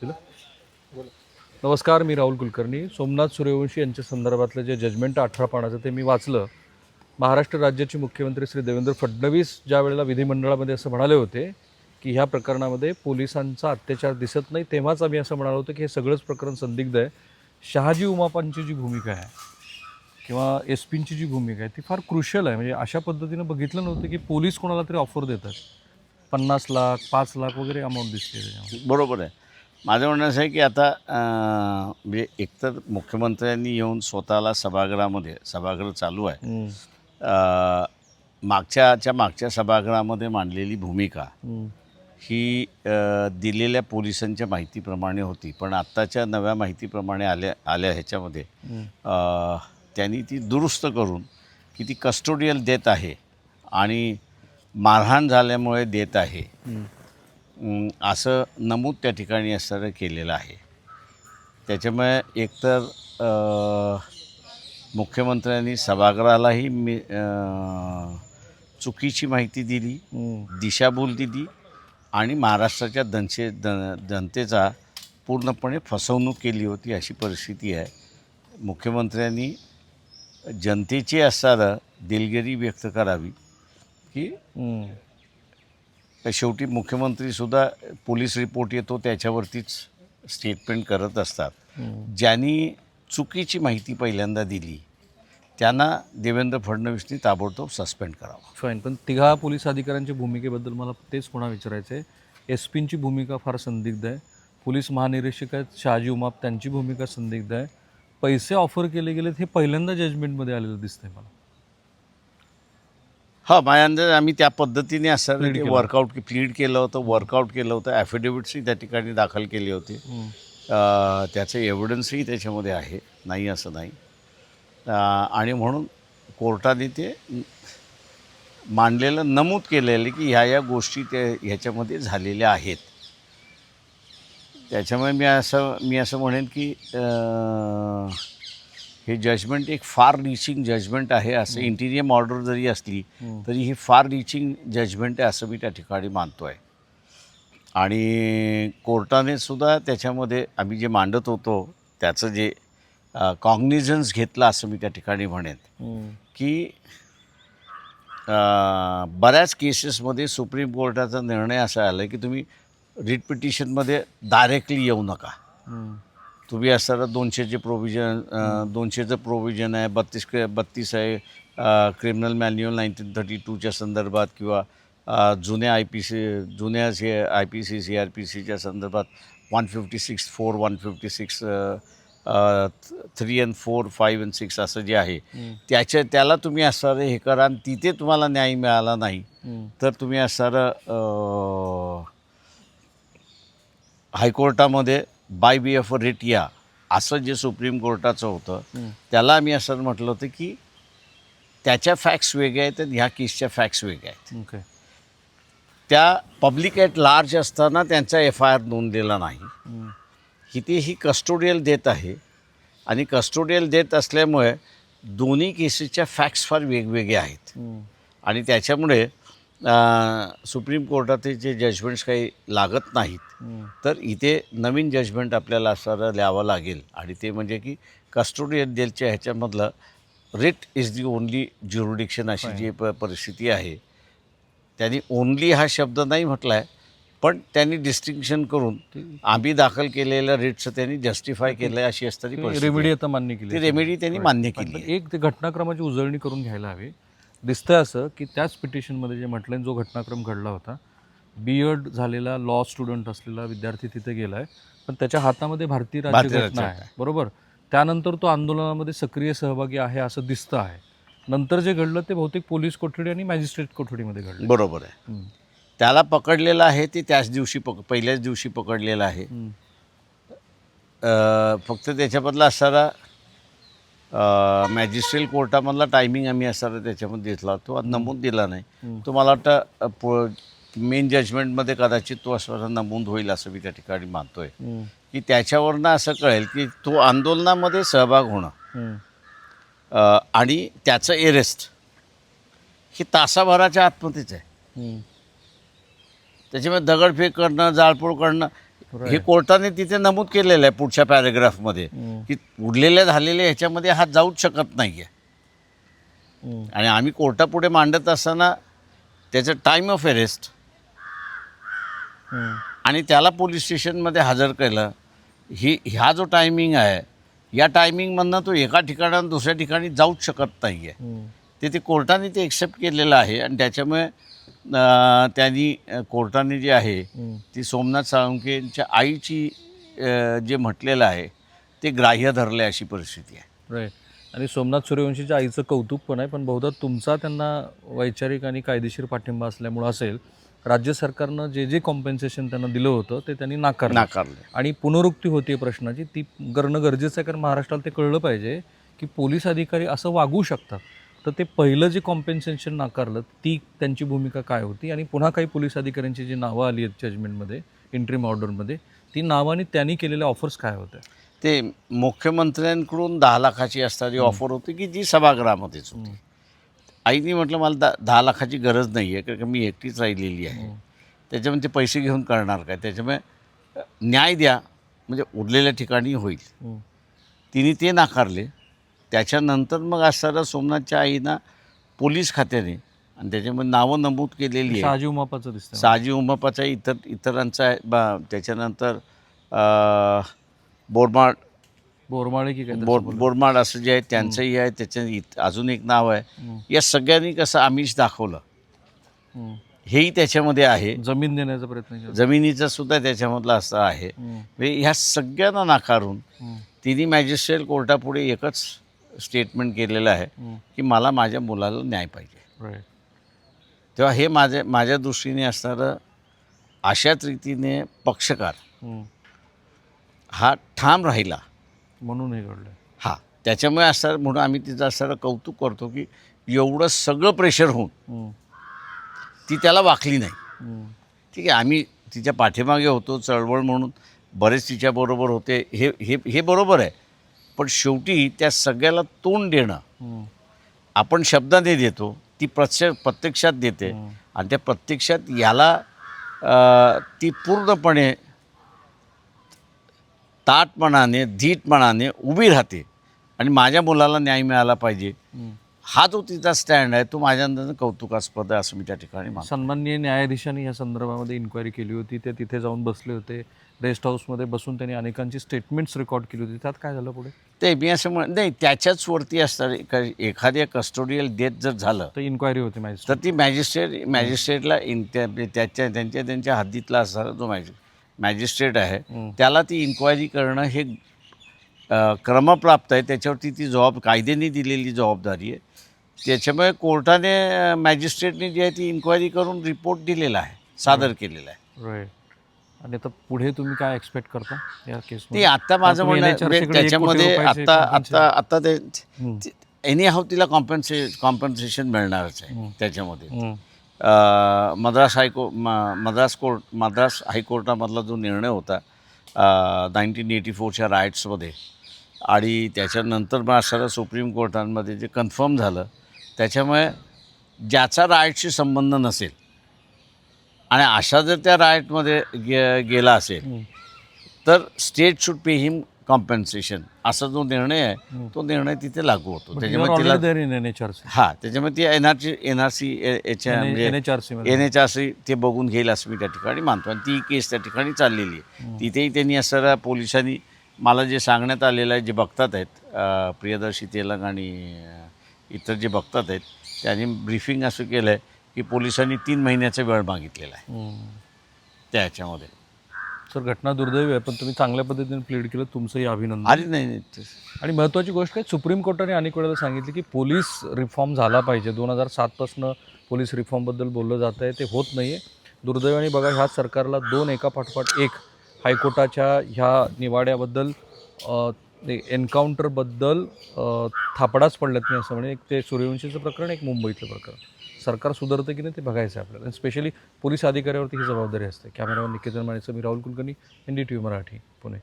दिलं? नमस्कार मी राहुल कुलकर्णी. सोमनाथ सूर्यवंशी यांच्या संदर्भातलं जे जजमेंट अठरा पानाचं ते मी वाचलं. महाराष्ट्र राज्याचे मुख्यमंत्री श्री देवेंद्र फडणवीस ज्या वेळेला विधिमंडळामध्ये असं म्हणाले होते की ह्या प्रकरणामध्ये पोलिसांचा अत्याचार दिसत नाही तेव्हाच आम्ही असं म्हणालो होतो की हे सगळंच प्रकरण संदिग्ध आहे. शहाजी उमापांची जी भूमिका आहे किंवा एस पींची जी भूमिका आहे ती फार क्रुशल आहे. म्हणजे अशा पद्धतीनं बघितलं नव्हतं की पोलीस कोणाला तरी ऑफर देतात. पन्नास लाख पाच लाख वगैरे अमाऊंट दिसते बरोबर आहे. माझं म्हणणं असं आहे की आता म्हणजे एकतर मुख्यमंत्र्यांनी येऊन स्वतःला सभागृहामध्ये सभागृह चालू आहे. मागच्याच्या मागच्या सभागृहामध्ये मांडलेली भूमिका ही दिलेल्या पोलिसांच्या माहितीप्रमाणे होती. पण आत्ताच्या नव्या माहितीप्रमाणे आल्या आल्या ह्याच्यामध्ये त्यांनी ती दुरुस्त करून की ती कस्टोडियल देत आहे आणि मारहाण झाल्यामुळे देत आहे. असं नमूद त्या ठिकाणी असणारं केलेलं आहे त्याच्यामुळे एकतर मुख्यमंत्र्यांनी सभागृहालाही मी चुकीची माहिती दिली. दिशाभूल दिली आणि महाराष्ट्राच्या दनशे द जनतेचा पूर्णपणे फसवणूक केली होती अशी परिस्थिती आहे मुख्यमंत्र्यांनी जनतेची असणारं दिलगिरी व्यक्त करावी की. शेवटी मुख्यमंत्रीसुद्धा पोलीस रिपोर्ट येतो त्याच्यावरतीच स्टेटमेंट करत असतात. ज्यांनी चुकीची माहिती पहिल्यांदा दिली त्यांना देवेंद्र फडणवीसनी ताबडतोब सस्पेंड करावा. फाईन पण तिघा पोलीस अधिकाऱ्यांच्या भूमिकेबद्दल मला तेच पुन्हा विचारायचं आहे एस पींची भूमिका फार संदिग्ध आहे. पोलीस महानिरीक्षक आहेत शहाजी उमाप त्यांची भूमिका संदिग्ध आहे. पैसे ऑफर केले गेलेत हे पहिल्यांदा जजमेंटमध्ये आलेलं दिसतंय मला. हा माझ्या अंदाज आम्ही त्या पद्धतीने असं. वर्कआउट प्लीड केलं. होतं वर्कआउट केलं होतं ॲफिडेविट्सही त्या ठिकाणी दाखल केली होती. त्याचे एव्हिडन्सही त्याच्यामध्ये आहे नाही असं नाही. आणि म्हणून कोर्टाने ते मांडलेलं नमूद केलेलं की ह्या या गोष्टी ते ह्याच्यामध्ये झालेल्या आहेत. त्याच्यामुळे मी असं मी असं म्हणेन की हे जजमेंट एक फार रिचिंग जजमेंट आहे असं इंटिरियम ऑर्डर जरी असली तरी ही फार रिचिंग जजमेंट आहे असं मी त्या ठिकाणी मानतो आहे आणि कोर्टाने सुद्धा त्याच्यामध्ये आम्ही जे मांडत होतो त्याचं जे कॉग्निझन्स घेतलं असं मी त्या ठिकाणी म्हणेन. की बऱ्याच केसेसमध्ये सुप्रीम कोर्टाचा निर्णय असा आला की तुम्ही रिट पिटिशनमध्ये डायरेक्टली येऊ नका. तुम्ही असताना दोनशेचे प्रोव्हिजन दोनशेचं प्रोव्हिजन आहे बत्तीस बत्तीस आहे क्रिमिनल मॅन्युअल नाईन्टीन थर्टी टूच्या संदर्भात किंवा जुन्या आय पी सी जुन्या C I P C C R P सीच्या संदर्भात one fifty six four one fifty six three and four five and six असं जे आहे त्याच्या त्याला तुम्ही असणारं हे करा आणि तिथे तुम्हाला न्याय मिळाला नाही. तर तुम्ही असणारं हायकोर्टामध्ये बाय बी एफ रिट या असं जे सुप्रीम कोर्टाचं होतं त्याला आम्ही असं म्हटलं होतं की त्याच्या फॅक्ट्स वेगळ्या आहेत आणि ह्या केसच्या फॅक्ट्स वेगळ्या आहेत. त्या पब्लिक ॲट लार्ज असताना त्यांचा एफ आय आर नोंदलेला नाही. इथे ही कस्टोडियल देत आहे आणि कस्टोडियल देत असल्यामुळे दोन्ही केसेसच्या फॅक्ट्स फार वेगवेगळ्या आहेत. आणि त्याच्यामुळे सुप्रीम कोर्टाचे जे जजमेंट्स काही लागत नाहीत तर इथे नवीन जजमेंट आपल्याला असणारं लिहावं लागेल. आणि ते म्हणजे की कस्टोडियल जेलच्या ह्याच्यामधलं writ is the only jurisdiction अशी जी प परिस्थिती आहे. त्यांनी ओनली हा शब्द नाही म्हटला आहे पण त्यांनी डिस्टिंक्शन करून आम्ही दाखल केलेल्या रिटचं त्यांनी जस्टिफाय केलं आहे अशी असताना परिस्थिती रेमेडी. आता मान्य केली. रेमेडी त्यांनी मान्य केली. एक ते घटनाक्रमाची उजळणी करून घ्यायला हवी. दिसतंय असं की त्याच पिटिशनमध्ये जे म्हटलं जो घटनाक्रम घडला होता बी एड झालेला लॉ स्टुडंट असलेला विद्यार्थी तिथे गेला आहे पण त्याच्या हातामध्ये भारतीय राज्यघटना आहे. बरोबर? त्यानंतर तो आंदोलनामध्ये सक्रिय सहभागी आहे असं दिसतं आहे. नंतर जे घडलं ते बहुतेक पोलीस कोठडी आणि मॅजिस्ट्रेट कोठडीमध्ये घडलं बरोबर आहे. त्याला पकडलेलं आहे ते त्याच दिवशी पक पहिल्याच दिवशी पकडलेलं आहे. फक्त त्याच्यामधला असणारा मॅजिस्ट्रेट कोर्टामधला टायमिंग आम्ही असणारा त्याच्यामध्ये घेतला तो नमूद दिला नाही. तो मला वाटतं मेन जजमेंटमध्ये कदाचित तो असणारा नमूद होईल असं मी त्या ठिकाणी मानतोय. की त्याच्यावरनं असं कळेल की तो आंदोलनामध्ये सहभाग होणं आणि त्याचं एरेस्ट हे तासाभराच्या आतमध्येच आहे. त्याच्यामुळे दगडफेक करणं जाळपोळ करणं हे कोर्टाने तिथे नमूद केलेलं आहे पुढच्या पॅरेग्राफमध्ये. की उरलेल्या झालेल्या ह्याच्यामध्ये हा जाऊच शकत नाही आहे. आणि आम्ही कोर्टापुढे मांडत असताना त्याचं टाईम ऑफ अरेस्ट. आणि त्याला पोलीस स्टेशनमध्ये हजर केलं ही ह्या जो टायमिंग आहे या टायमिंगमधनं तो एका ठिकाणाहून दुसऱ्या ठिकाणी जाऊच शकत नाही आहे. ते ते कोर्टाने ते एक्सेप्ट केलेलं आहे आणि त्याच्यामुळे त्यांनी कोर्टाने जे आहे. ती सोमनाथ साळुंकेंच्या आईची जे म्हटलेलं आहे ते ग्राह्य धरलं आहे अशी परिस्थिती आहे. राईट आणि सोमनाथ सूर्यवंशीच्या आईचं कौतुक पण आहे पण बहुधा तुमचा त्यांना वैचारिक आणि कायदेशीर पाठिंबा असल्यामुळं असेल राज्य सरकारनं जे जे कॉम्पेन्सेशन त्यांना दिलं होतं ते त्यांनी नाकारलं. नाकारलं. आणि पुनरुक्ती होती प्रश्नाची ती करणं गरजेचं आहे कारण महाराष्ट्राला ते कळलं पाहिजे की पोलीस अधिकारी असं वागू शकतात. तर ते पहिलं जे कॉम्पेन्सेशन नाकारलं ती त्यांची भूमिका काय होती? आणि पुन्हा काही पोलीस अधिकाऱ्यांची जी नावं आली आहेत जजमेंटमध्ये इंट्रीम ऑर्डरमध्ये ती नावाने त्यांनी केलेल्या ऑफर्स काय होत्या? ते मुख्यमंत्र्यांकडून दहा लाखाची असणारी ऑफर होती की जी सभागृहामध्येच होती. आईने म्हटलं मला दा दहा लाखाची गरज नाही आहे कारण का मी एकटीच राहिलेली आहे. त्याच्यामुळे ते पैसे घेऊन करणार काय? त्याच्यामुळे न्याय द्या. म्हणजे उरलेल्या ठिकाणी होईल. तिने ते नाकारले. त्याच्यानंतर मग असणारा सोमनाथच्या आईना पोलीस खात्याने आणि त्याच्यामध्ये नावं नमूद केलेली आहे शहाजी उमापाचं दिसतं साजी उमापाचा इतर इतरांचा आहे बा त्याच्यानंतर बोरमाड बोरमाळे. की काय बोर बोरमाड असं जे आहे त्यांचंही आहे त्याच्या अजून एक नाव आहे. या सगळ्यांनी कसं आमिष दाखवलं. हेही त्याच्यामध्ये आहे. जमीन देण्याचा प्रयत्न जमिनीचा सुद्धा त्याच्यामधला असं आहे. म्हणजे ह्या सगळ्यांना नाकारून. तिने मॅजिस्ट्रेट कोर्टापुढे एकच स्टेटमेंट केलेलं आहे. की मला माझ्या मुलाला न्याय पाहिजे तेव्हा हे माझ्या माझ्या दृष्टीने असणारं अशाच रीतीने पक्षकार. हा ठाम राहिला म्हणून हे घडलं हा त्याच्यामुळे असणार म्हणून आम्ही तिचं असणारं कौतुक करतो की एवढं सगळं प्रेशर होऊन. ती त्याला वाकली नाही. ठीक आहे आम्ही तिच्या पाठीमागे होतो चळवळ म्हणून बरेच तिच्याबरोबर होते हे हे हे बरोबर आहे पण शेवटी त्या सगळ्याला तोंड देणं. आपण शब्दाने देतो ती प्रत्यक्ष प्रत्यक्षात देते. आणि त्या प्रत्यक्षात याला ती पूर्णपणे ताटपणाने धीटपणाने उभी राहते आणि माझ्या मुलाला न्याय मिळाला पाहिजे. हा जो तिचा स्टँड आहे तो माझ्या अंदाजानं कौतुकास्पद आहे असं मी त्या ठिकाणी मानतो. सन्माननीय न्यायाधीशांनी या संदर्भामध्ये इन्क्वायरी केली होती. ते तिथे जाऊन बसले होते. रेस्ट हाऊसमध्ये बसून त्यांनी अनेकांची स्टेटमेंट्स रेकॉर्ड केली होती. त्यात काय झालं पुढे? ते मी असं म्हण नाही त्याच्याच वरती असतात एका- एखाद्या कस्टोडियल डेथ जर झालं तर इन्क्वायरी होती माझी तर ती मॅजिस्ट्रेट मॅजिस्ट्रेटला इन त्या त्याच्या त्यांच्या त्यांच्या हद्दीतला असणारा जो मॅजि मॅजिस्ट्रेट आहे. त्याला ती इन्क्वायरी करणं हे अ, क्रमप्राप्त आहे. त्याच्यावरती ती जबाब कायद्याने दिलेली जबाबदारी आहे. त्याच्यामुळे कोर्टाने मॅजिस्ट्रेटने जी आहे ती इन्क्वायरी करून रिपोर्ट दिलेला आहे सादर केलेला आहे. राईट आणि आता पुढे तुम्ही काय एक्सपेक्ट करता या केस ते आत्ता माझं म्हणणं आहे, म्हणजे त्याच्यामध्ये आत्ता आत्ता आत्ता ते एनी हाव तिला कॉम्पन्से कॉम्पन्सेशन मिळणारच आहे. त्याच्यामध्ये. अ, मद्रास हायको म मद्रास कोर्ट मद्रास हायकोर्टामधला जो निर्णय होता नाईन्टीन एटी फोरच्या राईट्समध्ये आणि त्याच्यानंतर मग सुप्रीम कोर्टांमध्ये जे कन्फर्म झालं त्याच्यामुळे ज्याचा राईटशी संबंध नसेल आणि अशा जर त्या राईटमध्ये गे गेला असेल तर state should pay him compensation असा जो निर्णय आहे तो निर्णय तिथे लागू होतो. त्याच्यामुळे तिला आर सी हा त्याच्यामुळे ती N R C N R C याच्या म्हणजे N H R C N H R C ते बघून घेईल असं मी त्या ठिकाणी मानतो. आणि ती केस त्या ठिकाणी चाललेली आहे. तिथेही त्यांनी असणाऱ्या पोलिसांनी मला जे सांगण्यात आलेलं आहे जे बघतात आहेत प्रियदर्शी तेलंग आणि इतर जे बघतात आहेत त्यांनी ब्रीफिंग असं केलं आहे की पोलिसांनी तीन महिन्याचा वेळ मागितलेला आहे. त्या ह्याच्यामध्ये सर घटना दुर्दैवी आहे पण तुम्ही चांगल्या पद्धतीने प्लीड केलं तुमचंही अभिनंदन. अरे नाही आणि महत्त्वाची गोष्ट आहे सुप्रीम कोर्टाने अनेक वेळेला सांगितली की पोलीस रिफॉर्म झाला पाहिजे. दोन हजार सातपासनं पोलीस रिफॉर्मबद्दल बोललं जात आहे ते होत नाही आहे दुर्दैवाने बघा ह्या सरकारला दोन एका पाठोपाठ एक हायकोर्टाच्या ह्या निवाड्याबद्दल एन्काउंटरबद्दल थापडाच पडल्यात मी असं म्हणे एक ते सूर्यवंशीचं प्रकरण एक मुंबईतलं प्रकरण. सरकार सुधारतं की नाही ते बघायचं आहे आपल्याला. स्पेशली पोलीस अधिकाऱ्यावरती ही जबाबदारी असते. कॅमेरामॅन निकेतन मानेचं मी Rahul Kulkarni N D T V Marathi Pune.